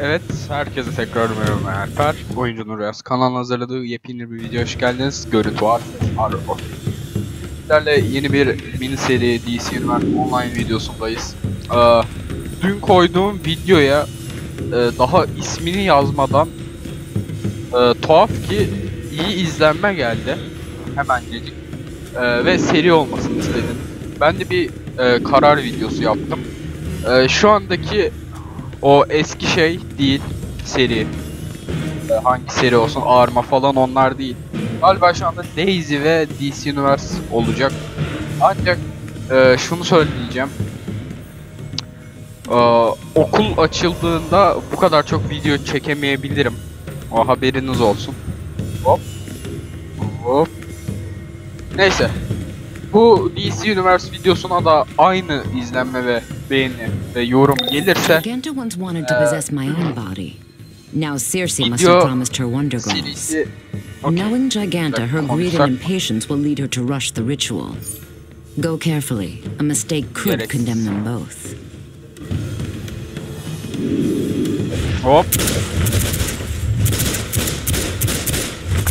Evet, herkese tekrar merhaba Alper. Oyuncu Nuriyaz kanalın hazırladığı yepyeni bir video hoş geldiniz. Görüntü var. Arro. Sizlerle yeni bir mini seri DC Universe Online videosundayız. Ee, dün koyduğum videoya e, daha ismini yazmadan e, tuhaf ki iyi izlenme geldi. Hemencecik. E, ve seri olmasını istedim. Ben de bir e, karar videosu yaptım. E, şu andaki o eski şey değil seri. E, hangi seri olsun Arma falan onlar değil. Galiba şu anda Daisy ve DC Universe olacak. Ancak e, şunu söyleyeceğim. E, okul açıldığında bu kadar çok video çekemeyebilirim. O haberiniz olsun. Hop. Hop. Neyse. Bu DC Universe videosuna da aynı izlenme ve beğeni ve yorum gelirse once wanted to possess my own body. Now Circe must have promised her wonder girls. Knowing Giganta, her greed and impatience will lead her to rush the ritual. Go carefully. A mistake could condemn them both. Hop.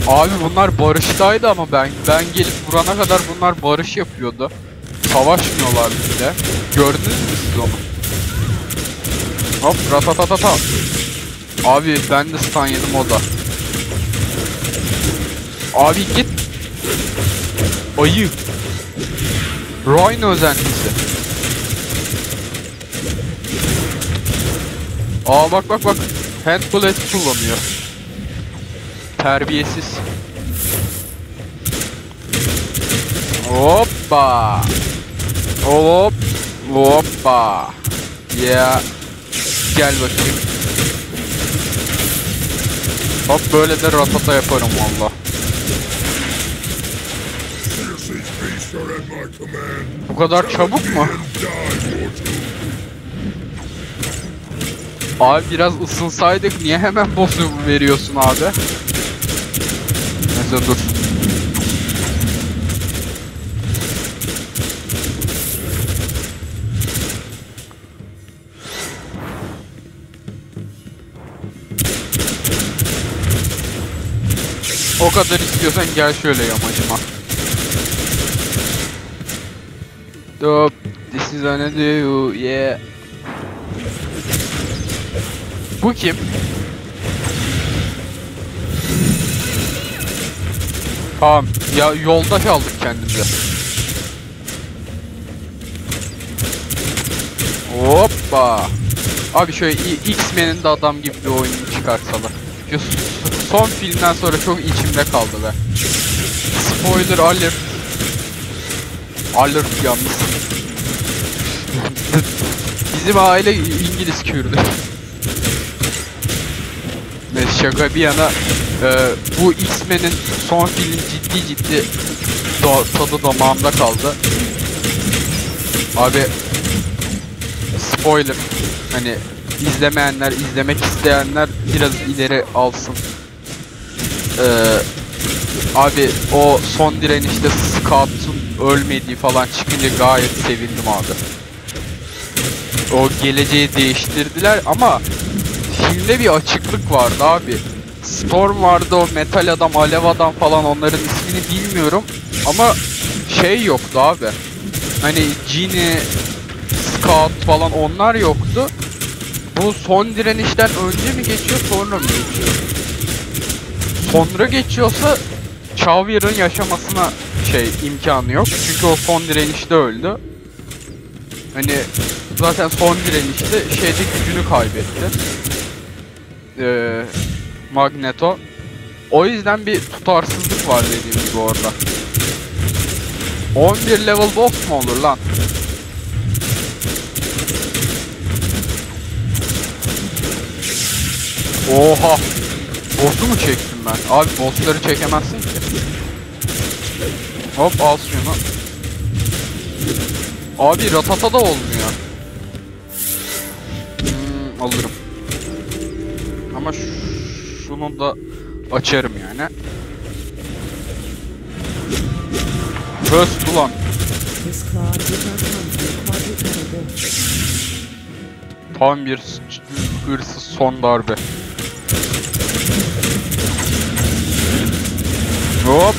Abi bunlar barıştaydı ama ben ben gelip vurana kadar bunlar barış yapıyordu. Savaşmıyorlardı bile. Gördünüz mü siz onu? Hop ratatatata. Abi ben de stun yedim o da. Abi git. Ayı. Rhino özentisi. Aa bak bak bak. Hand bullet kullanıyor. Terbiyesiz. Hoppa. Hop. Hoppa. Ya. Gel bakayım. Hop böyle de ratata yaparım valla. Bu kadar çabuk mu? Abi biraz ısınsaydık niye hemen boss'u veriyorsun abi? Neyse dur. O kadar istiyorsan gel şöyle yamacıma. Dope. This is gonna do, yeah. Bu kim? Tamam. Ya yoldaş aldık kendimize. Hoppa. Abi şöyle X-Men'in de adam gibi bir oyunu çıkartsalar. Şu son filmden sonra çok içimde kaldı be. Spoiler alert. Alert yalnız. Bizim aile İngiliz Kürdü. Neyse şaka bir yana e, bu X-Men'in son film ciddi ciddi da, tadı damağımda kaldı. Abi spoiler hani izlemeyenler izlemek isteyenler biraz ileri alsın. Ee, abi o son direnişte Scott'un ölmediği falan çıkınca gayet sevindim abi. O geleceği değiştirdiler ama filmde bir açıklık vardı abi. Storm vardı o metal adam, alev adam falan onların ismini bilmiyorum ama şey yoktu abi. Hani Genie, Scout falan onlar yoktu. Bu son direnişten önce mi geçiyor sonra mı geçiyor? Sonra geçiyorsa Xavier'ın yaşamasına şey imkanı yok. Çünkü o son direnişte öldü. Hani zaten son direnişte şeyde gücünü kaybetti. Ee, Magneto. O yüzden bir tutarsızlık var dediğim gibi orada. 11 level boss mu olur lan? Oha! Boss'u mu çektim ben? Abi boss'ları çekemezsin ki. Hop al şunu. Abi ratata da olmuyor. Hmm, alırım. Ama ş- şunu da açarım yani. First ulan. Tam bir hırsız son darbe. Hop.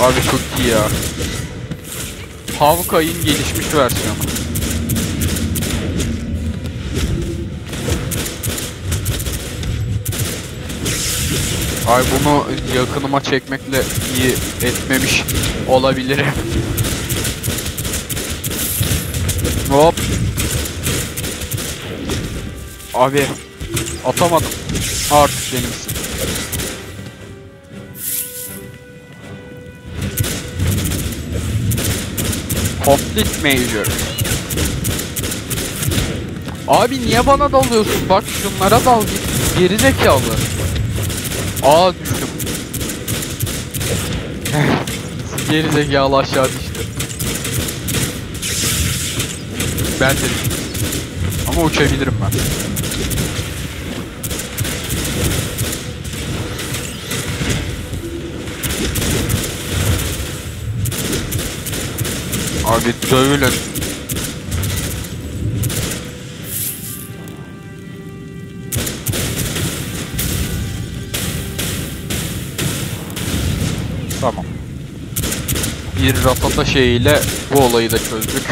Abi çok iyi ya. Havkay'ın gelişmiş versiyonu. Ay bunu yakınıma çekmekle iyi etmemiş olabilirim. Hop. Abi atamadım. Artık benimsin. Conflict Major. Abi niye bana dalıyorsun? Bak şunlara dal git. Geri zekalı. Aa düştüm. Geri zekalı aşağı düştü. Ben de. Ama uçabilirim ben. Abi dövülün. Tamam. Bir ratata şeyiyle bu olayı da çözdük.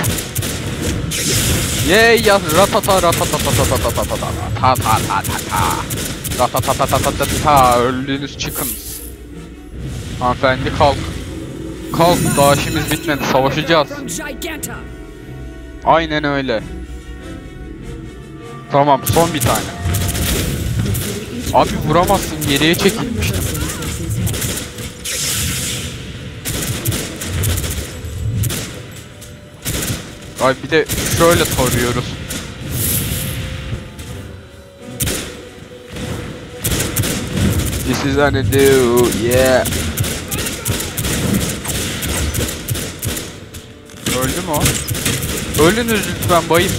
Yey ya ratata ratata ratata ratata ta ta ta ta ta ratata ta ta ta ta ta öldüğünüz çıkın. Hanımefendi kalk. Kalk daha işimiz bitmedi savaşacağız. Aynen öyle. Tamam son bir tane. Abi vuramazsın geriye çekilmiştim. Ay bir de şöyle tarıyoruz. This is an do, yeah. Öldü mü o? Ölünüz lütfen bayım.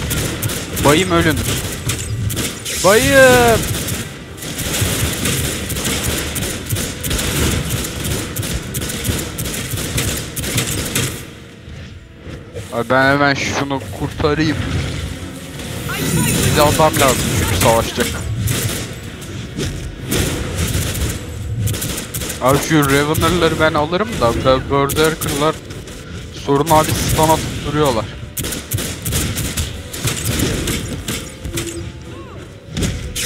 Bayım ölünüz. Bayım. Ay ben hemen şunu kurtarayım. Bize adam lazım çünkü savaşacak. Abi şu Ravener'ları ben alırım da Ber- Berserker'lar sorun abi stun atıp duruyorlar.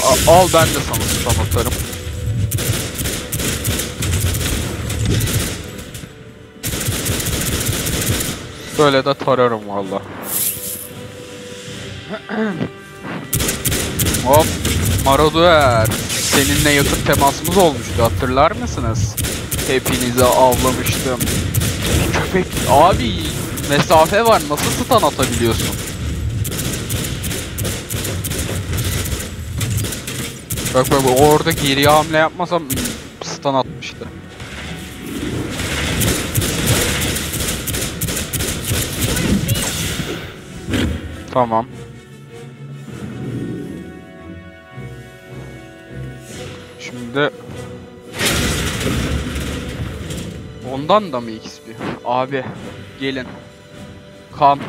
A- al ben de sana stun atarım. Böyle de tararım valla. Hop. Maroduer. Seninle yakın temasımız olmuştu hatırlar mısınız? Hepinizi avlamıştım. Köpek. Abi mesafe var nasıl stun atabiliyorsun? Bak bak, orada geriye hamle yapmasam stun atmıştı. Tamam. Şimdi Ondan da mı XP? Abi gelin. Come.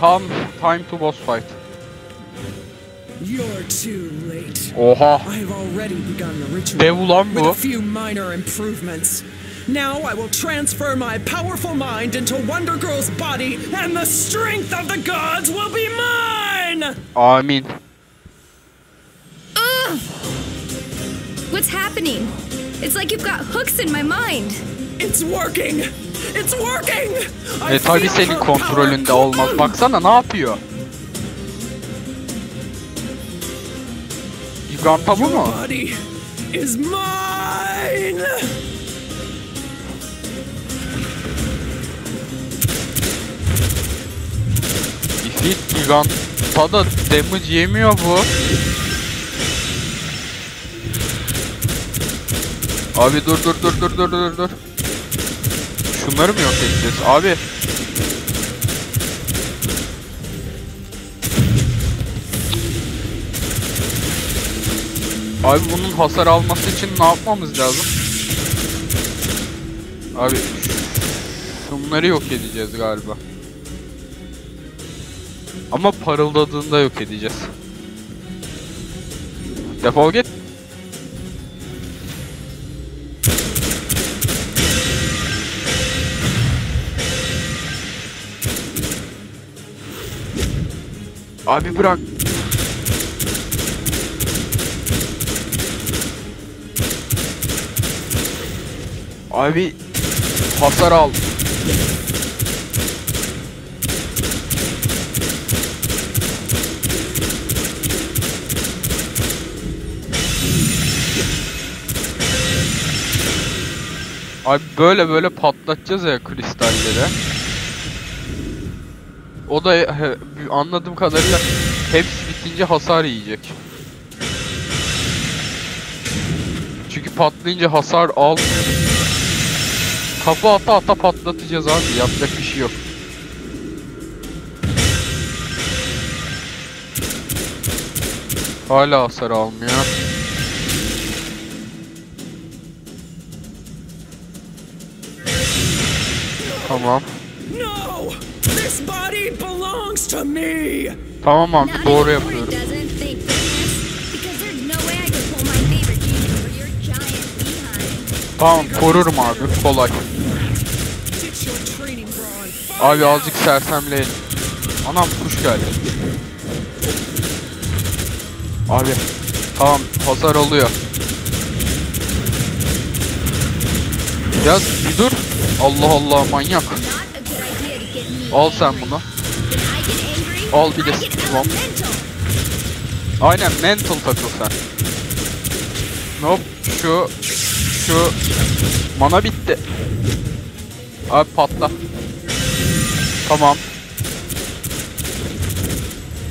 Come. Time to boss fight. You're too late. Oha. I've already begun the ritual Dev ulan bu. A few minor improvements. Now I will transfer my powerful mind into Wonder Girl's body, and the strength of the gods will be mine! Amin. What's happening? It's like you've got hooks in my mind. It's working! It's working! I E tabi feel senin her kontrolünde power olmaz. Baksana ne yapıyor? Giganta bu Your mu? body is mine! Defeat Giganta da damage yemiyor bu. Abi dur dur dur dur dur dur dur. Şunları mı yok edeceğiz? Abi. Abi bunun hasar alması için ne yapmamız lazım? Abi şunları yok edeceğiz galiba. Ama parıldadığında yok edeceğiz. Defol git. Abi bırak. Abi hasar al. Abi böyle böyle patlatacağız ya kristalleri. O da he- anladığım kadarıyla hepsi bitince hasar yiyecek. Çünkü patlayınca hasar almıyor. Kafa ata ata patlatacağız abi. Yapacak bir şey yok. Hala hasar almıyor. Gene over your giant behind. Tamam korurum abi kolay. Ditch your training bra and find Abi azıcık sersemleyelim. Anam kuş geldi. Abi tamam hasar oluyor. Ya bir dur. Allah Allah manyak. Al sen bunu. Al bir de tamam. Aynen mental takıl sen. Hop şu şu mana bitti. Abi patla. Tamam.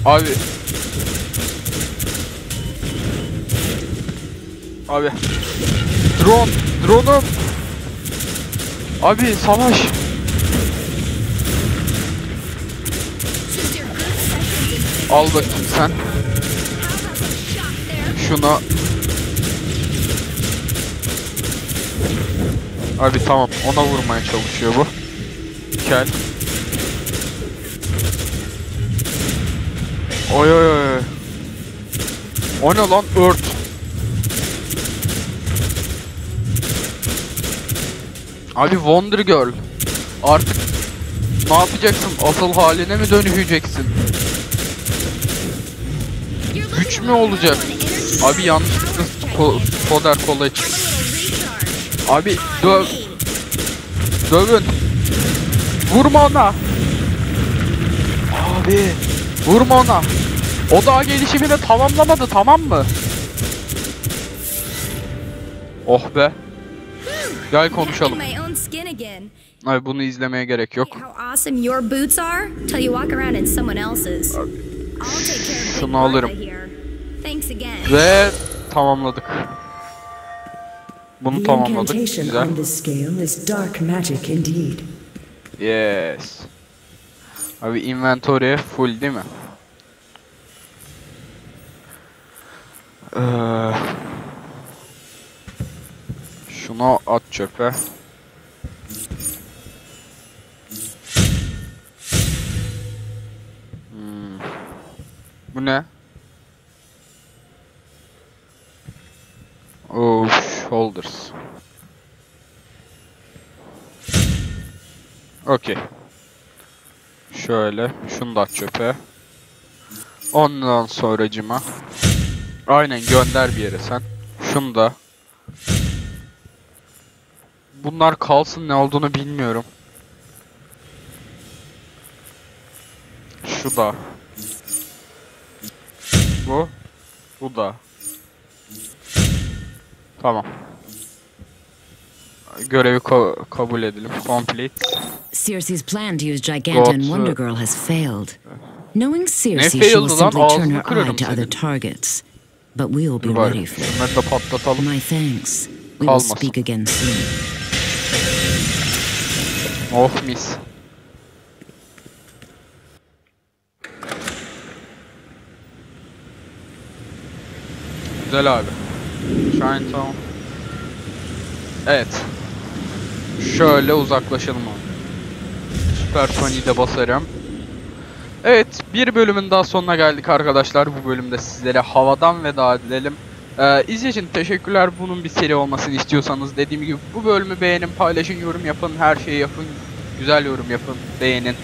Abi. Abi. Drone, drone'um. Abi savaş. Al bakayım sen. Şuna Abi tamam ona vurmaya çalışıyor bu. Kel. Oy oy oy. O ne lan ört. Abi Wonder Girl. Artık ne yapacaksın? Asıl haline mi dönüşeceksin? Güç mü olacak? Abi yanlışlıkla ko Soder kola. Abi döv, dövün. Vurma ona. Abi vurma ona. O daha gelişimini tamamlamadı tamam mı? Oh be. Gel konuşalım. Abi bunu izlemeye gerek yok. How awesome your boots are till you walk around in someone else's. I'll take care of Şunu alırım. Bertha here. Thanks again. Ve tamamladık. Bunu tamamladık. Güzel. Yes. Abi inventory full değil mi? Ee, şunu at çöpe. Hmm. Bu ne? Oh, shoulders. Okey. Şöyle, şunu da at çöpe. Ondan sonracıma. Aynen gönder bir yere sen. Şunu da. Bunlar kalsın ne olduğunu bilmiyorum. Şu da. Bu. Bu da. Tamam. Görevi ko- kabul edelim. Complete. Circe's plan to use Giganta and Wonder uh, Girl has failed. Knowing Circe, she will simply turn her eye to other targets. But we will be ready for it. My thanks. We will speak again soon. Oh mis. Güzel abi. Chinatown. Evet. Şöyle uzaklaşalım abi. Süper de basarım. Evet bir bölümün daha sonuna geldik arkadaşlar. Bu bölümde sizlere havadan veda edelim. Ee, için teşekkürler. Bunun bir seri olmasını istiyorsanız dediğim gibi bu bölümü beğenin, paylaşın, yorum yapın, her şeyi yapın. Güzel yorum yapın, beğenin.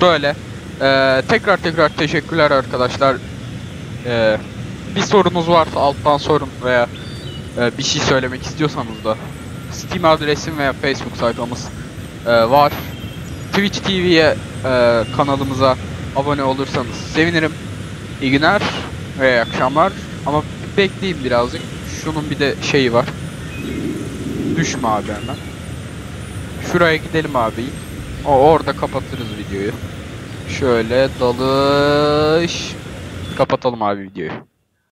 Böyle. Ee, tekrar tekrar teşekkürler arkadaşlar. Ee, bir sorunuz varsa alttan sorun veya e, bir şey söylemek istiyorsanız da Steam adresim veya Facebook sayfamız e, var. Twitch TV'ye e, kanalımıza abone olursanız sevinirim. İyi günler ve iyi akşamlar. Ama bekleyin birazcık. Şunun bir de şeyi var. Düşme abi hemen. Şuraya gidelim abi. O orada kapatırız videoyu. Şöyle dalış. Kapatalım abi videoyu.